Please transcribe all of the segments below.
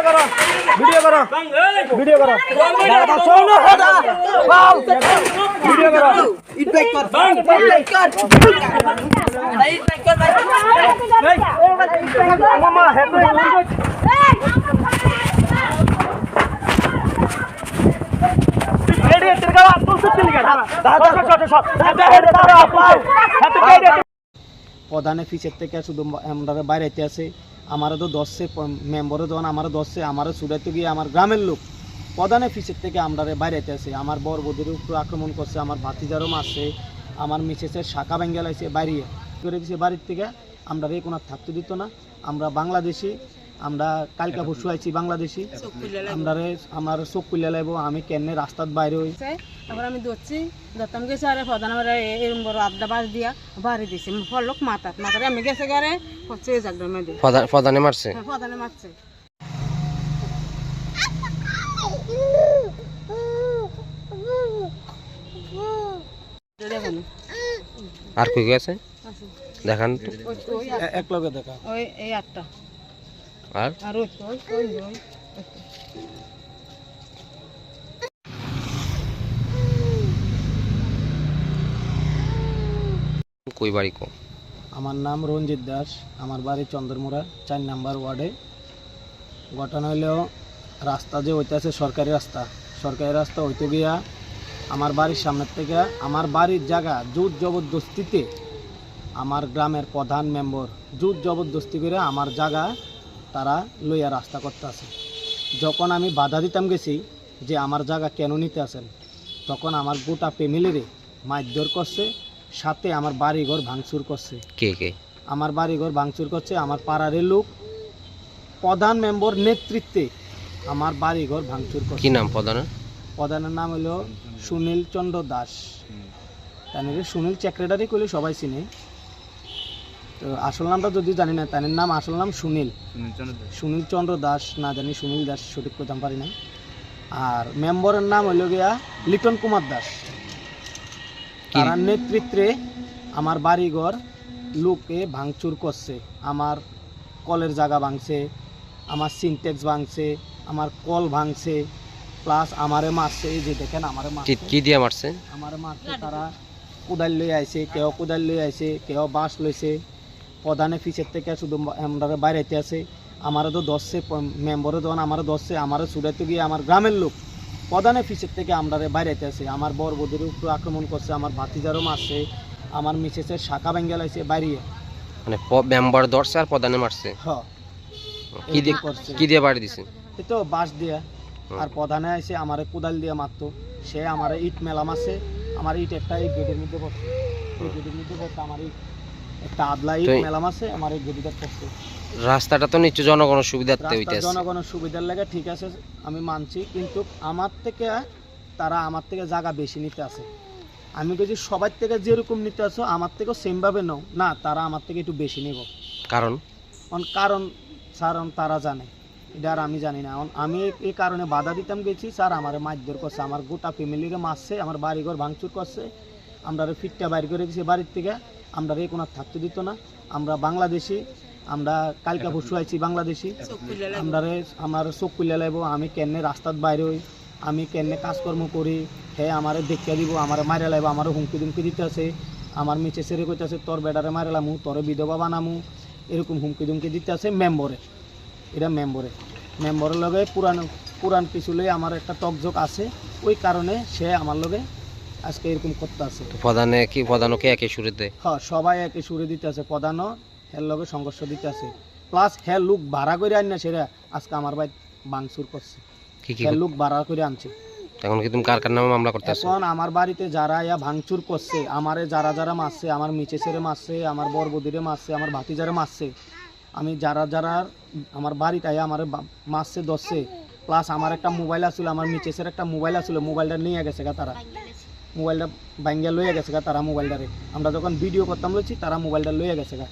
Video করো video করো video করো। ভিডিও করো প্রধান অফিসের থেকে শুধু আমরা বাইরে আছে। আমারও তো দশে মেম্বারও যখন আমারও দশে আমারও সুরাতে গিয়ে আমার গ্রামের লোক প্রধানে পিসের থেকে আমরা বাইরেতে আছে আমার বর বধুর উপর আক্রমণ করছে, আমার ভাতিজারও মারছে, আমার মিসেসের শাখা বেঙ্গেল আছে বাইরে। করে দিছে বাড়ির থেকে আমরা রে কোনো থাকতে দিত না। আমরা বাংলাদেশি আমরা কালকা পরশু আইছি বাংলাদেশি। আমরা আমার চোখ খুলে লাগবো আমি কেনে রাস্তার বাইরে হই? তারপর আমি দৌড়ছি দত্তম গেছে আরে প্রধান আমার এরম বড় আড্ডা বাস দিয়া বাড়ি দিছে। ফলক মাথাত মাথারে আমি গেছে গারে হচ্ছে জাগডর মেয়ে প্রধান প্রধানে মারছে? প্রধানে মারছে। আর কই গেছে আছে। দেখান। তো। ওই ওই এক লগে দেখা। ওই এই আটটা আর? আর ওই ওই ওই ওই কই বাড়ি কো? আমার নাম রঞ্জিত দাস আমার বাড়ি চন্দ্রমুড়া চার নাম্বার ওয়ার্ডে। ঘটনা হইলেও রাস্তা যে হইতে আছে সরকারি রাস্তা। সরকারি রাস্তা হইতে গিয়া আমার বাড়ির সামনের থেকে আমার বাড়ির জায়গা জুট জবরদস্তিতে আমার গ্রামের প্রধান মেম্বার জুট জবরদস্তি করে আমার জায়গা তারা লইয়া রাস্তা করতে আছে যখন আমি বাধা দিতাম গেছি যে আমার জায়গা কেন নিতে আসেন তখন আমার গোটা ফ্যামিলিরে মারধর করছে সাথে আমার বাড়িঘর ভাঙচুর করছে। কে কে? আমার বাড়িঘর ভাঙচুর করছে আমার পাড়ারের লোক। প্রধান মেম্বার নেতৃত্বে আমার বাড়িঘর ভাঙচুর করছে। কি নাম প্রধানের? প্রধানের নাম হলো সুনীল চন্দ্র দাস। তাদের সুনীল সেক্রেটারি করলে সবাই চিনে। তো আসল নামটা যদি জানি না তাদের নাম আসল নাম সুনীল। সুনীল চন্দ্র দাস। না জানি সুনীল দাস সঠিক করতাম পারি না আর মেম্বারের নাম হইল গিয়া লিটন কুমার দাস। তার নেতৃত্বে আমার বাড়িঘর লোকে ভাঙচুর করছে আমার কলের জায়গা ভাঙছে আমার সিনটেক্স ভাঙছে আমার কল ভাঙছে প্লাস আমারে মারছে এই যে দেখেন আমারে মারছে। কি দিয়ে মারছে? আমার মারছে তারা কোদাল লই আইছে কেউ কোদাল লই আইছে কেউ বাঁশ লইছে প্রধানে ফিসের থেকে শুধু আমরা বাইরেতে আছে। আমারও তো দশে মেম্বারও যখন আমারও দশে আমারও সুরাতে গিয়ে আমার গ্রামের লোক। প্রধানে ফিসের থেকে আমরা বাইরেতে আছে। আমার বর বধুর উপর আক্রমণ করছে আমার ভাতিজারও মারছে আমার মিসেসের শাখা বেঙ্গেল আছে বাইরে। মানে মেম্বার ধরছে আর প্রধানে মারছে? হ। কি দিয়ে কি দিয়ে বাড়ি দিছে? এই তো বাঁশ দিয়া। আর প্রধানে আছে আমারে কোদাল দিয়ে মারতো। সে আমার ইট মেলাম আছে আমার ইট একটা এই গেটের মধ্যে পড়ছে এই গেটের মধ্যে পড়ছে আমার ইট একটা আদলা ইট তো- মেলাম আছে আমার এই পড়ছে। রাস্তাটা তো নিশ্চয় জনগণের সুবিধার্থে রাস্তার হইতেছে। জনগণের সুবিধার লাগে ঠিক আছে আমি মানছি কিন্তু আমার থেকে তারা আমার থেকে জায়গা বেশি নিতে আছে। আমি বলছি সবার থেকে যেরকম নিতে আসো আমার থেকেও সেমভাবে নাও। না তারা আমার থেকে একটু বেশি নেব। কারণ? কারণ কারণ স্যার তারা জানে। এটা আর আমি জানি না। আমি এই কারণে বাধা দিতাম গেছি স্যার আমার মারধর করছে আমার গোটা ফ্যামিলিরে মারছে আমার বাড়িঘর ভাঙচুর করছে আমরা ফিটটা বাইর করে দিয়েছি বাড়ির থেকে। আমরা রে কোনো থাকতে দিত না। আমরা বাংলাদেশি আমরা কালকা পরশু আইছি বাংলাদেশি। আমরা রে আমার চোখ খুলে লাগবো আমি কেনে রাস্তার বাইরে হই আমি কেনে কাজকর্ম করি হে আমারে দেখিয়া দিব আমার মারে লাগবো আমার হুমকি দুমকি দিতে আছে আমার মিচে সেরে কইতেছে তোর বেডারে মারে লামু তোর বিধবা বানামু এরকম হুমকি দুমকি দিতে আছে মেম্বরে। এটা মেম্বরে। মেম্বরের লগে পুরান পুরান কিছু লই আমার একটা টকঝোক আছে ওই কারণে সে আমার লগে আজকে এরকম করতে আছে। তো প্রধানে কি প্রধানকে একে শুরুতে হ্যাঁ সবাই একে সুরে দিতে আছে প্রধানও হের লগে সংঘর্ষ দিতে আছে। প্লাস হ্যাঁ লোক ভাড়া করে আন না সেটা আজকে আমার ভাই বাংসুর করছে। কি কি? হ্যাঁ লোক ভাড়া করে আনছে। এখন কি তুমি কার কার নামে মামলা করতেছো এখন আমার বাড়িতে যারা ইয়া ভাঙচুর করছে আমারে যারা যারা মারছে আমার মিচেসেরে মারছে আমার বরবদিরে মারছে আমার ভাতিজারে মারছে আমি যারা যারা আমার বাড়িতে আয়া আমার মারছে দশছে প্লাস আমার একটা মোবাইল আছিল আমার মিচেসের একটা মোবাইল আছিল মোবাইলটা নিয়ে গেছে গা তারা। মোবাইলটা বাইঙ্গা লইয়া গেছে গা তারা মোবাইলটারে। আমরা যখন ভিডিও করতাম লইছি তারা মোবাইলটা লইয়া গেছে গা।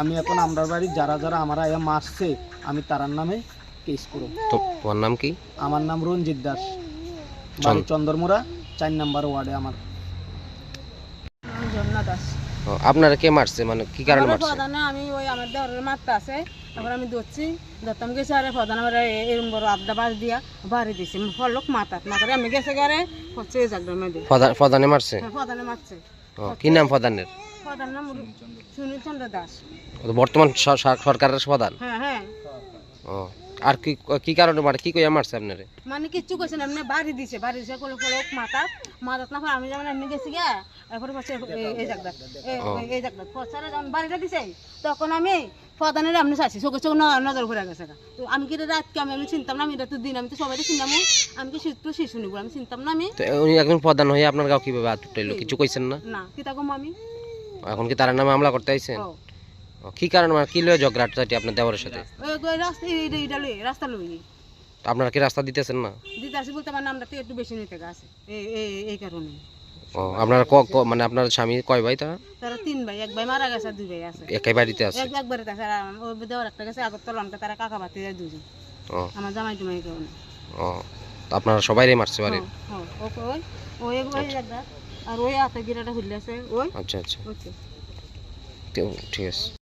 আমি এখন আমার বাড়ির যারা যারা আমার আয়া মারছে আমি তারার নামে কেস করব। তো তোমার নাম কি? আমার নাম রঞ্জিত দাস। বাড়ি চন্দ্রমুড়া চার নাম্বার ওয়ার্ডে আমার। জন্না দাস। আপনারা কে মারছে? মানে কি কারণে মারছে? আমি ওই আমার দেওয়ারের মারতে আছে তারপর আমি ধরছি ধরতাম গেছে আরে প্রধান আমার এরম বড় আড্ডা বাস দিয়া বাড়ি দিছি। ফলক মাথাত মাথারে আমি গেছে গারে হচ্ছে প্রধানে মারছে? হ্যাঁ প্রধানে মারছে। কি নাম প্রধানের? প্রধান নাম সুনীল চন্দ্র দাস। বর্তমান সরকারের প্রধান? হ্যাঁ হ্যাঁ। ও। আর কি কি কারণে মারে? কি কইয়া মারছে আপনারে? মানে কিচ্ছু কইছে না এমনি বাড়ি দিছে বাড়ি দিছে কোনো ফলক মাথাত মাথাত না আমি যেমন এমনি গেছি গিয়া এরপরে পাশে এই- এই এই জায়গাটা পচারে যখন বাড়িটা দিছে তখন আমি প্রধানের এমনি চাইছি চোখে চোখ নজর ঘুরে গেছে। তো আমি কি রাত কি আমি এমনি চিনতাম না আমি এটা তো দিন আমি তো সবাই চিনতাম আমি কি শিশু শিশু নিব আমি চিনতাম না আমি তো উনি একজন প্রধান হয়ে আপনার গাও কীভাবে হাত কিছু কইছেন না? না কি তাকম আমি? এখন কি তার নামে মামলা করতে আইছেন? কি কারণে মানে কি লয়ে ঝগড়াটি আপনার দেওয়ারের সাথে? ওই রাস্তা এই- এই- এইটা লই রাস্তা লই তো আপনারা কি রাস্তা দিতেছেন না? দিতে আসি বলতে আমরা তো একটু বেশি নিতে গেছে। এই এই- এই কারণে। ও আপনার ক- মানে আপনার স্বামী কয় ভাই তারা? তারা তিন ভাই এক ভাই মারা গেছে দুই ভাই আছে। একাই বাড়িতে আছে? এক একবারে তাছে আর আমার- ওই দেওয়ার একটা গেছে আগর তলনকে তারা কাকা বাতি যায় দুজন ও। আমার জামাই টুমাই না ও তো আপনারা সবাই রে মারছে বাড়ির? হ্যাঁ, ওকে ওই ওই ওই একটা আর ওই হাতে গিরাটা খুললে আছে ওই। আচ্ছা আচ্ছা। ওকে ঠিক আছে।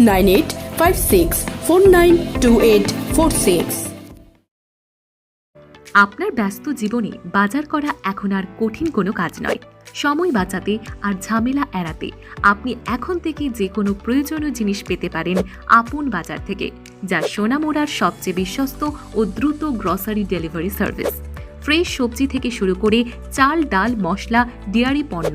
nine eight five six four nine two eight four six. আপনার ব্যস্ত জীবনে বাজার করা এখন আর কঠিন কোনো কাজ নয়। সময় বাঁচাতে আর ঝামেলা এড়াতে আপনি এখন থেকে যে কোনো প্রয়োজনীয় জিনিস পেতে পারেন আপন বাজার থেকে, যা সোনামোড়ার সবচেয়ে বিশ্বস্ত ও দ্রুত গ্রসারি ডেলিভারি সার্ভিস ফ্রেশ সবজি থেকে শুরু করে চাল, ডাল, মশলা, ডেয়ারি পণ্য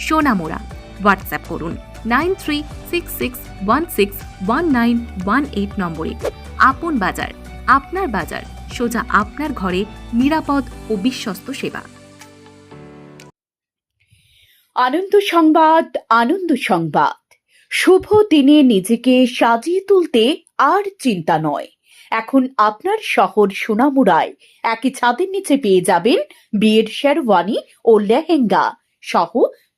সোনামোড়া। হোয়াটসঅ্যাপ করুন nine three six six one six one nine one eight নম্বরে। আপন বাজার, আপনার বাজার, সোজা আপনার ঘরে নিরাপদ ও বিশ্বস্ত সেবা। আনন্দ সংবাদ আনন্দ সংবাদ। শুভ দিনে নিজেকে সাজিয়ে তুলতে আর চিন্তা নয়। এখন আপনার শহর সোনামুড়ায়। একই ছাদের নিচে পেয়ে যাবেন বিয়ের শেরওয়ানি ও লেহেঙ্গা। সহ